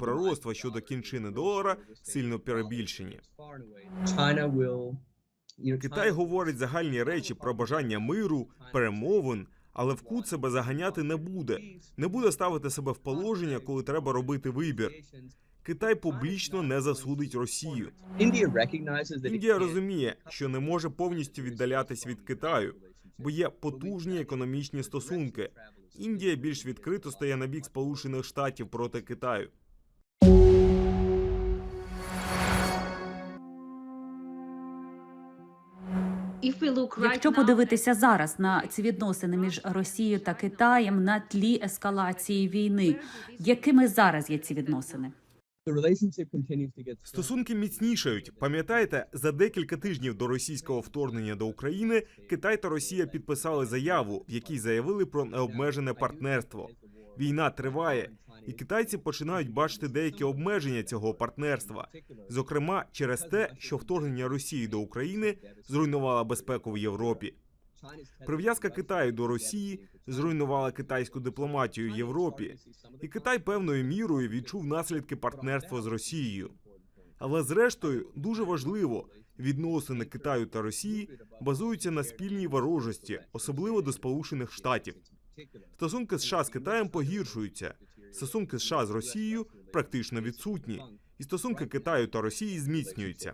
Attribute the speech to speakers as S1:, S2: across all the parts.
S1: Пророцтва щодо кінчини долара сильно перебільшені. Китай говорить загальні речі про бажання миру, перемовин, але в кут себе заганяти не буде. Не буде ставити себе в положення, коли треба робити вибір. Китай публічно не засудить Росію. Індія розуміє, що не може повністю віддалятись від Китаю, бо є потужні економічні стосунки. Індія більш відкрито стає на бік Сполучених Штатів проти Китаю.
S2: Якщо подивитися зараз на ці відносини між Росією та Китаєм на тлі ескалації війни, якими зараз є ці відносини?
S1: Стосунки міцнішають. Пам'ятаєте, за декілька тижнів до російського вторгнення до України Китай та Росія підписали заяву, в якій заявили про необмежене партнерство. Війна триває, і китайці починають бачити деякі обмеження цього партнерства, зокрема через те, що вторгнення Росії до України зруйнувало безпеку в Європі. Прив'язка Китаю до Росії зруйнувала китайську дипломатію в Європі, і Китай певною мірою відчув наслідки партнерства з Росією. Але зрештою дуже важливо, відносини Китаю та Росії базуються на спільній ворожості, особливо до Сполучених Штатів. Стосунки США з Китаєм погіршуються. Стосунки США з Росією практично відсутні, і стосунки Китаю та Росії зміцнюються.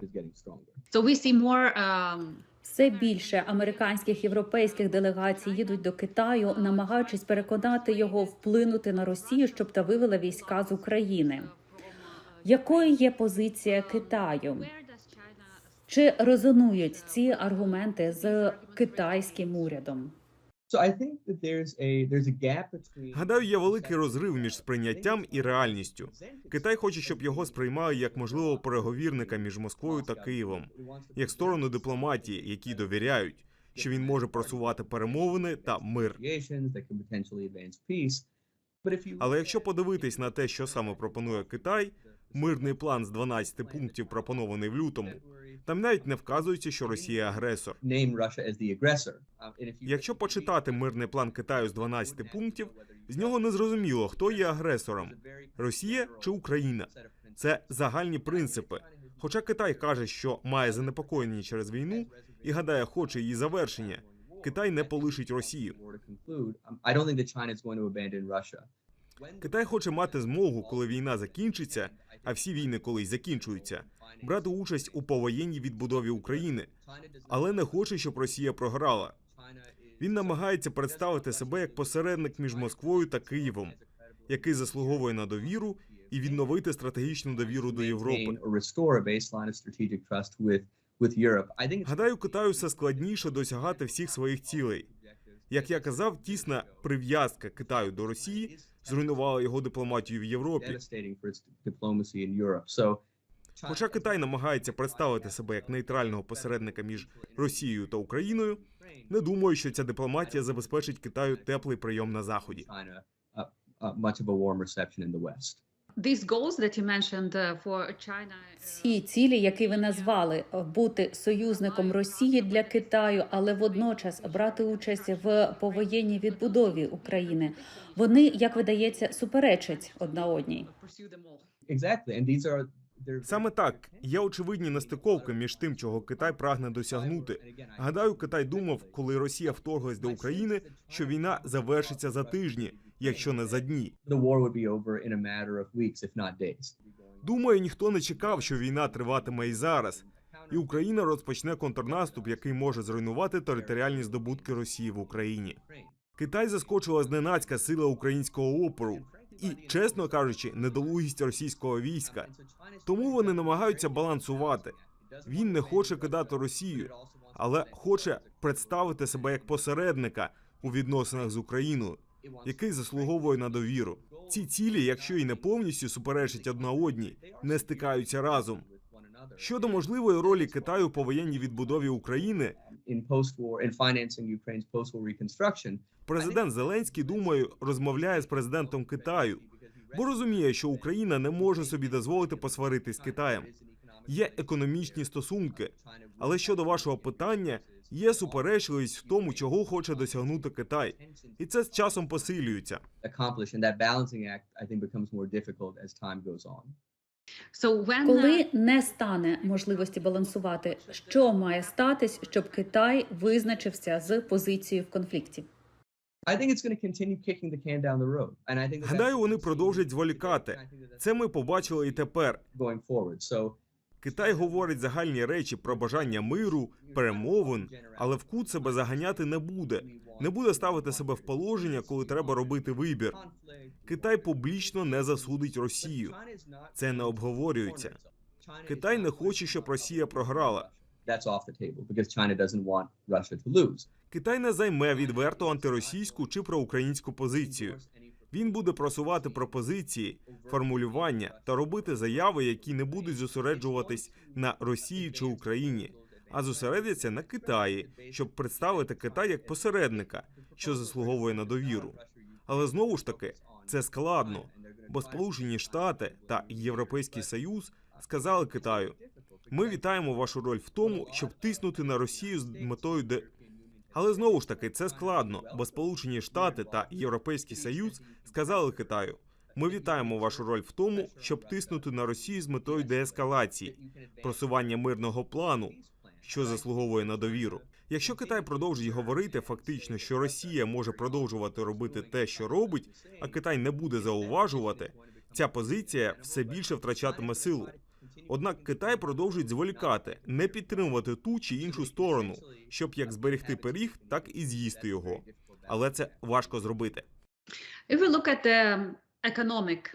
S3: So we see more um,
S2: Все більше американських європейських делегацій їдуть до Китаю, намагаючись переконати його вплинути на Росію, щоб та вивела війська з України. Якою є позиція Китаю? Чи резонують ці аргументи з китайським урядом?
S1: Гадаю, є великий розрив між сприйняттям і реальністю. Китай хоче, щоб його сприймали як можливого переговірника між Москвою та Києвом, як сторону дипломатії, якій довіряють, що він може просувати перемовини та мир. Але якщо подивитись на те, що саме пропонує Китай, мирний план з 12 пунктів, пропонований в лютому, там навіть не вказується, що Росія агресор. Якщо почитати мирний план Китаю з 12 пунктів, з нього не зрозуміло, хто є агресором Росія чи Україна. Це загальні принципи. Хоча Китай каже, що має занепокоєння через війну і гадає, хоче її завершення. Китай не полишить Росію. Китай хоче мати змогу, коли війна закінчиться, а всі війни колись закінчуються, брати участь у повоєнній відбудові України, але не хоче, щоб Росія програла. Він намагається представити себе як посередник між Москвою та Києвом, який заслуговує на довіру і відновити стратегічну довіру до Європи. Гадаю, Китаю все складніше досягати всіх своїх цілей. Як я казав, тісна прив'язка Китаю до Росії зруйнувала його дипломатію в Європі. Хоча Китай намагається представити себе як нейтрального посередника між Росією та Україною, не думаю, що ця дипломатія забезпечить Китаю теплий прийом на заході.
S3: These goals that you mentioned uh, for China.
S2: Ці цілі, які ви назвали, бути союзником Росії для Китаю, але водночас брати участь в повоєнній відбудові України. Вони, як видається, суперечать одна одній.
S1: Саме так є очевидні нестиковки між тим, чого Китай прагне досягнути. Гадаю, Китай думав, коли Росія вторглась до України, що війна завершиться за тижні, якщо не за дні. Думаю, ніхто не чекав, що війна триватиме і зараз, і Україна розпочне контрнаступ, який може зруйнувати територіальні здобутки Росії в Україні. Китай заскочила зненацька сила українського опору і, чесно кажучи, недолугість російського війська. Тому вони намагаються балансувати. Він не хоче кидати Росію, але хоче представити себе як посередника у відносинах з Україною, який заслуговує на довіру. Ці цілі, якщо і не повністю суперечать одна одній, не стикаються разом. Щодо можливої ролі Китаю по воєнній відбудові України, президент Зеленський, думаю, розмовляє з президентом Китаю, бо розуміє, що Україна не може собі дозволити посваритись з Китаєм. Є економічні стосунки. Але щодо вашого питання, Є суперечливість в тому, чого хоче досягнути Китай, і це з часом посилюється.
S2: Коли не стане можливості балансувати, що має статись, щоб Китай визначився з позицією в конфлікті?
S1: Гадаю, вони продовжать зволікати. Це ми побачили і тепер. Китай говорить загальні речі про бажання миру, перемовин, але в кут себе заганяти не буде. Не буде ставити себе в положення, коли треба робити вибір. Китай публічно не засудить Росію. Це не обговорюється. Китай не хоче, щоб Росія програла. Китай не займе відверто антиросійську чи проукраїнську позицію. Він буде просувати пропозиції, формулювання та робити заяви, які не будуть зосереджуватись на Росії чи Україні, а зосередяться на Китаї, щоб представити Китай як посередника, що заслуговує на довіру. Але знову ж таки, це складно, бо Сполучені Штати та Європейський Союз сказали Китаю: ми вітаємо вашу роль в тому, щоб тиснути на Росію з метою. Але знову ж таки це складно, бо Сполучені Штати та Європейський Союз сказали Китаю: ми вітаємо вашу роль в тому, щоб тиснути на Росію з метою деескалації, просування мирного плану, що заслуговує на довіру. Якщо Китай продовжить говорити фактично, що Росія може продовжувати робити те, що робить, а Китай не буде зауважувати, ця позиція все більше втрачатиме силу. Однак Китай продовжить зволікати, не підтримувати ту чи іншу сторону, щоб як зберегти пиріг, так і з'їсти його. Але це важко зробити.
S3: look economic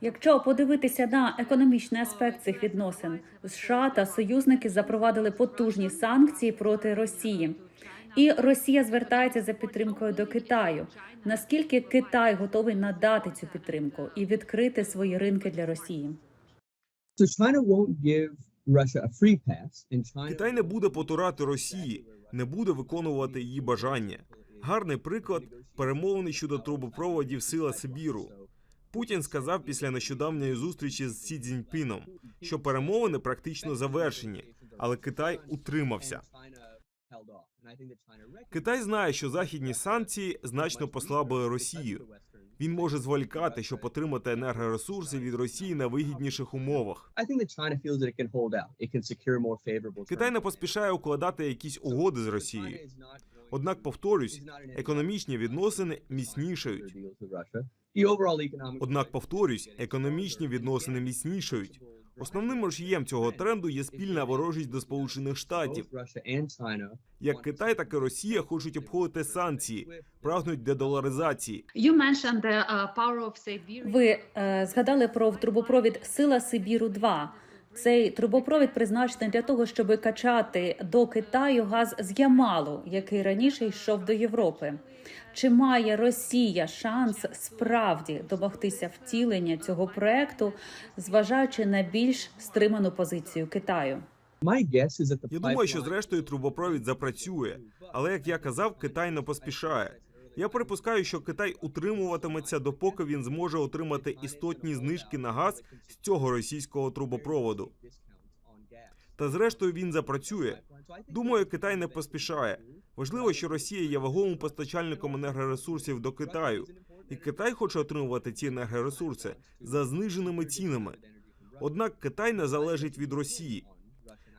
S2: Якщо подивитися на економічний аспект цих відносин, США та союзники запровадили потужні санкції проти Росії, і Росія звертається за підтримкою до Китаю. Наскільки Китай готовий надати цю підтримку і відкрити свої ринки для Росії?
S1: Китай не буде потурати Росії, не буде виконувати її бажання. Гарний приклад перемовини щодо трубопроводів сила Сибіру. Путін сказав після нещодавньої зустрічі з Сі Цзіньпіном, що перемовини практично завершені, але Китай утримався. Китай знає, що західні санкції значно послабили Росію. Він може зволікати, щоб отримати енергоресурси від Росії на вигідніших умовах. Китай не поспішає укладати якісь угоди з Росією. Однак, повторюсь, економічні відносини міцнішають. Однак, повторюсь, економічні відносини міцнішають. Основним рушієм цього тренду є спільна ворожість до Сполучених Штатів. Як Китай, так і Росія хочуть обходити санкції, прагнуть дедоларизації.
S3: uh.
S2: Ви е, згадали про трубопровід Сила Сибіру 2 Цей трубопровід призначений для того, щоб качати до Китаю газ з Ямалу, який раніше йшов до Європи. Чи має Росія шанс справді домогтися втілення цього проекту, зважаючи на більш стриману позицію Китаю?
S1: Я думаю, що зрештою трубопровід запрацює, але як я казав, Китай не поспішає. Я припускаю, що Китай утримуватиметься, допоки він зможе отримати істотні знижки на газ з цього російського трубопроводу. Та зрештою він запрацює. Думаю, Китай не поспішає. Важливо, що Росія є вагомим постачальником енергоресурсів до Китаю, і Китай хоче отримувати ці енергоресурси за зниженими цінами. Однак Китай не залежить від Росії.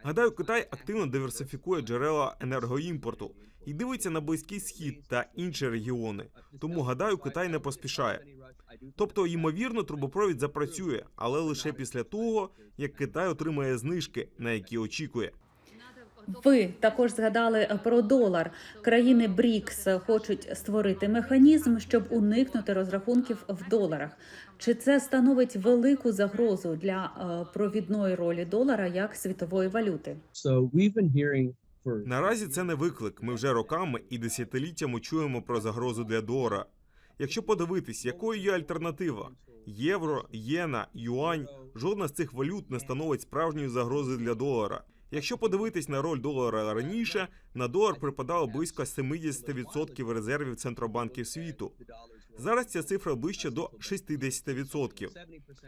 S1: Гадаю, Китай активно диверсифікує джерела енергоімпорту і дивиться на близький схід та інші регіони. Тому гадаю, Китай не поспішає. Тобто, ймовірно, трубопровід запрацює, але лише після того, як Китай отримає знижки, на які очікує.
S2: Ви також згадали про долар. Країни БРІКС хочуть створити механізм, щоб уникнути розрахунків в доларах. Чи це становить велику загрозу для е, провідної ролі долара як світової валюти?
S1: Наразі це не виклик. Ми вже роками і десятиліттями чуємо про загрозу для долара. Якщо подивитись, якою є альтернатива: євро, єна, юань, жодна з цих валют не становить справжньої загрози для долара. Якщо подивитись на роль долара раніше, на долар припадало близько 70% резервів центробанків світу. Зараз ця цифра ближче до 60%.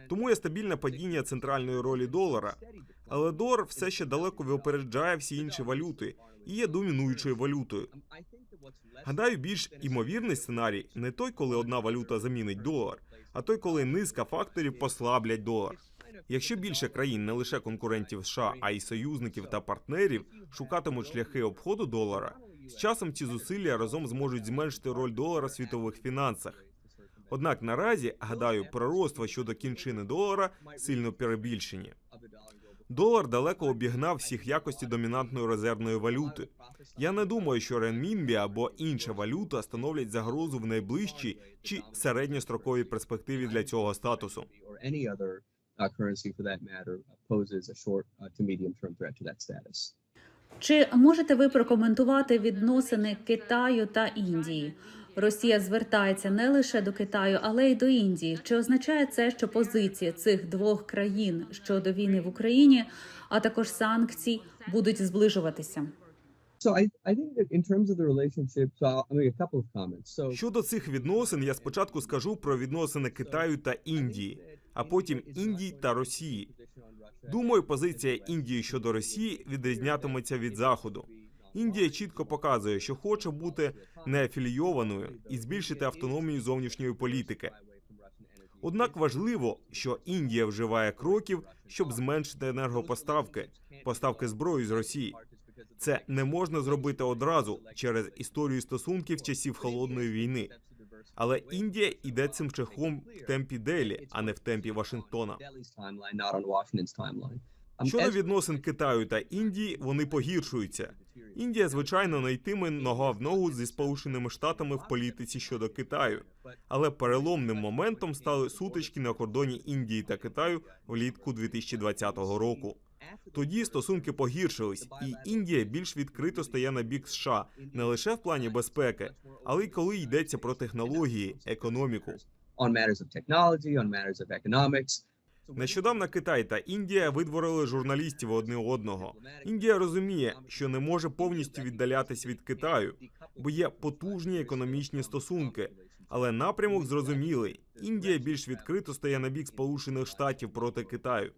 S1: Тому є стабільне падіння центральної ролі долара. Але долар все ще далеко випереджає всі інші валюти і є домінуючою валютою. Гадаю, більш імовірний сценарій не той, коли одна валюта замінить долар, а той, коли низка факторів послаблять долар. Якщо більше країн, не лише конкурентів США, а й союзників та партнерів, шукатимуть шляхи обходу долара, з часом ці зусилля разом зможуть зменшити роль долара в світових фінансах. Однак наразі, гадаю, пророцтва щодо кінчини долара сильно перебільшені. Долар далеко обігнав всіх якості домінантної резервної валюти. Я не думаю, що ренмінбі або інша валюта становлять загрозу в найближчій чи середньостроковій перспективі для цього статусу.
S4: Uh, currency for that matter poses a short uh, to medium term threat to that status.
S2: Чи можете ви прокоментувати відносини Китаю та Індії? Росія звертається не лише до Китаю, але й до Індії. Чи означає це, що позиції цих двох країн щодо війни в Україні, а також санкцій, будуть зближуватися?
S4: So I, I think that in terms of the relationship, so I'll, I'll make a couple of comments. So
S1: Щодо цих відносин, я спочатку скажу про відносини Китаю та Індії, а потім Індії та Росії. Думаю, позиція Індії щодо Росії відрізнятиметься від Заходу. Індія чітко показує, що хоче бути неафілійованою і збільшити автономію зовнішньої політики. Однак важливо, що Індія вживає кроків, щоб зменшити енергопоставки, поставки зброї з Росії. Це не можна зробити одразу через історію стосунків часів холодної війни. Але Індія йде цим шляхом в темпі Делі, а не в темпі Вашингтона. Щодо відносин Китаю та Індії, вони погіршуються. Індія, звичайно, не йтиме нога в ногу зі Сполученими Штатами в політиці щодо Китаю, але переломним моментом стали сутички на кордоні Індії та Китаю влітку 2020 року. Тоді стосунки погіршились, і Індія більш відкрито стає на бік США не лише в плані безпеки, але й коли йдеться про технології, економіку. Нещодавно Китай та Індія видворили журналістів одне одного. Індія розуміє, що не може повністю віддалятись від Китаю, бо є потужні економічні стосунки. Але напрямок зрозумілий. Індія більш відкрито стає на бік Сполучених Штатів проти Китаю.